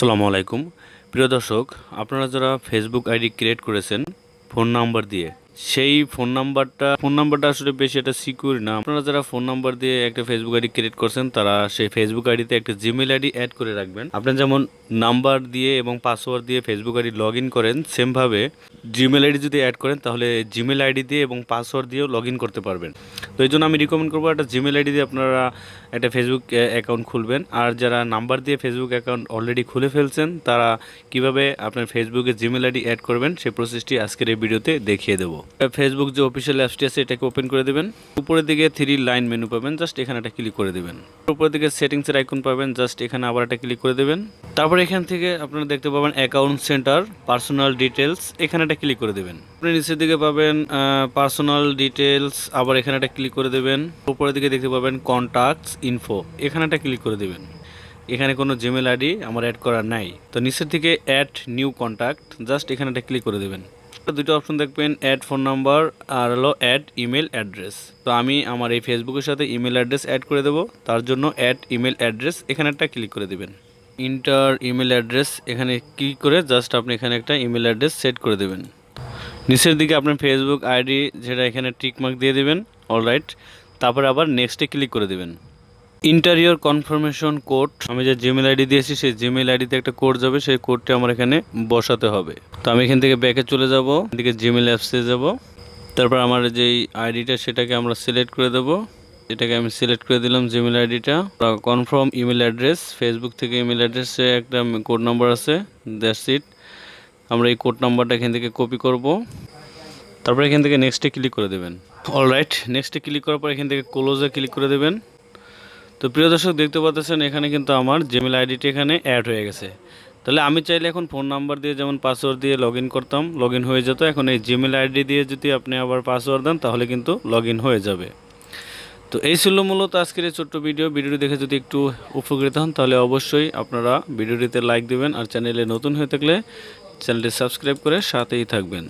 আসসালামু আলাইকুম। প্রিয় দর্শক আপনারা যারা ফেসবুক আইডি ক্রিয়েট করেছেন ফোন নাম্বার দিয়ে সেই ফোন নাম্বারটা ফোন নাম্বারটা আসলে বেশি একটা সিকিউর না। আপনারা যারা ফোন নাম্বার দিয়ে একটা ফেসবুক আইডি ক্রিয়েট করছেন, তারা সেই ফেসবুক আইডিতে একটা জিমেল আইডি অ্যাড করে রাখবেন। আপনি যেমন নাম্বার দিয়ে এবং পাসওয়ার্ড দিয়ে ফেসবুক আইডি লগ ইন করেন সেমভাবে জিমেল আইডি যদি অ্যাড করেন, তাহলে জিমেল আইডি দিয়ে এবং পাসওয়ার্ড দিয়েও লগ ইন করতে পারবেন। তো এই জন্য আমি রিকমেন্ড করব একটা জিমেল আইডি দিয়ে আপনারা একটা ফেসবুক অ্যাকাউন্ট খুলবেন। আর যারা নাম্বার দিয়ে ফেসবুক অ্যাকাউন্ট অলরেডি খুলে ফেলছেন, তারা কীভাবে আপনার ফেসবুকে জিমেল আইডি অ্যাড করবেন সেই প্রসেসটি আজকের এই ভিডিওতে দেখিয়ে দেবো। ফেসবুক যে অফিসিয়াল অ্যাপসটি আছে, এটাকে ওপেন করে দেবেন। উপরের দিকে থ্রি লাইন মেনু পাবেন জাস্ট এখানে একটা ক্লিক করে দেবেন। উপরের দিকে সেটিংসের আইকন পাবেন জাস্ট এখানে আবার একটা ক্লিক করে দেবেন। তারপর এখান থেকে আপনারা দেখতে পাবেন অ্যাকাউন্ট সেন্টার পার্সোনাল ডিটেলস এখানে একটা ক্লিক করে দেবেন। আপনি নিচের দিকে পাবেন পার্সোনাল ডিটেলস আবার এখানে একটা ক্লিক করে দেবেন। উপরের দিকে দেখতে পাবেন কন্ট্যাক্টস ইনফো এখানে একটা ক্লিক করে দেবেন। এখানে কোনো জিমেল আইডি আমার অ্যাড করা নাই। তো নিচের দিকে অ্যাড নিউ কন্ট্যাক্ট জাস্ট এখানে একটা ক্লিক করে দেবেন। দুটো অপশন দেখবেন অ্যাড ফোন নাম্বার আর হলো অ্যাড ইমেল অ্যাড্রেস তো আমি আমার এই ফেসবুকের সাথে ইমেল অ্যাড্রেস অ্যাড করে দেবো, তার জন্য অ্যাড ইমেল অ্যাড্রেস এখানে একটা ক্লিক করে দেবেন। ইন্টার ইমেল অ্যাড্রেস এখানে ক্লিক করে জাস্ট আপনি এখানে একটা ইমেল অ্যাড্রেস সেট করে দেবেন। নিচের দিকে আপনার ফেসবুক আইডি যেটা এখানে টিকমার্ক দিয়ে দেবেন অলরাইট তারপরে আবার নেক্সটে ক্লিক করে দেবেন। ইন্টারিয়র কনফার্মেশন কোড আমি যে জিমেল আইডি দিয়েছি, সেই জিমেল আইডিতে একটা কোড যাবে, সেই কোডটা আমার এখানে বসাতে হবে। তো আমি এখান থেকে ব্যাকে চলে যাব, এদিকে জিমেল অ্যাপসে যাব। তারপর আমার যেই আইডিটা সেটাকে আমরা সিলেক্ট করে দেবো। এটাকে আমি সিলেক্ট করে দিলাম জিমেল আইডিটা কনফার্ম ইমেল অ্যাড্রেস ফেসবুক থেকে ইমেল অ্যাড্রেসে একটা কোড নাম্বার আছে দ্যাটস ইট আমরা এই কোড নাম্বারটা এখান থেকে কপি করব। তারপর এখান থেকে নেক্সটে ক্লিক করে দেবেন। অলরাইট নেক্সটে ক্লিক করার পর এখান থেকে ক্লোজে ক্লিক করে দেবেন। তো প্রিয় দর্শক, দেখতে পাচ্ছেন, এখানে কিন্তু আমার জিমেল আইডিটি এখানে অ্যাড হয়ে গেছে। তাহলে আমি চাইলে এখন ফোন নাম্বার দিয়ে, যেমন পাসওয়ার্ড দিয়ে লগ করতাম লগ হয়ে যেত। এখন এই জিমেল আইডি দিয়ে যদি আপনি আবার পাসওয়ার্ড দেন, তাহলে কিন্তু লগ হয়ে যাবে। তো এই ছিল মূলত আজকের এই ছোট্ট ভিডিও ভিডিওটি দেখে যদি একটু উপকৃত হন, তাহলে অবশ্যই আপনারা ভিডিওটিতে লাইক দেবেন। আর চ্যানেলে নতুন হয়ে থাকলে চ্যানেলটি সাবস্ক্রাইব করে সাথেই থাকবেন।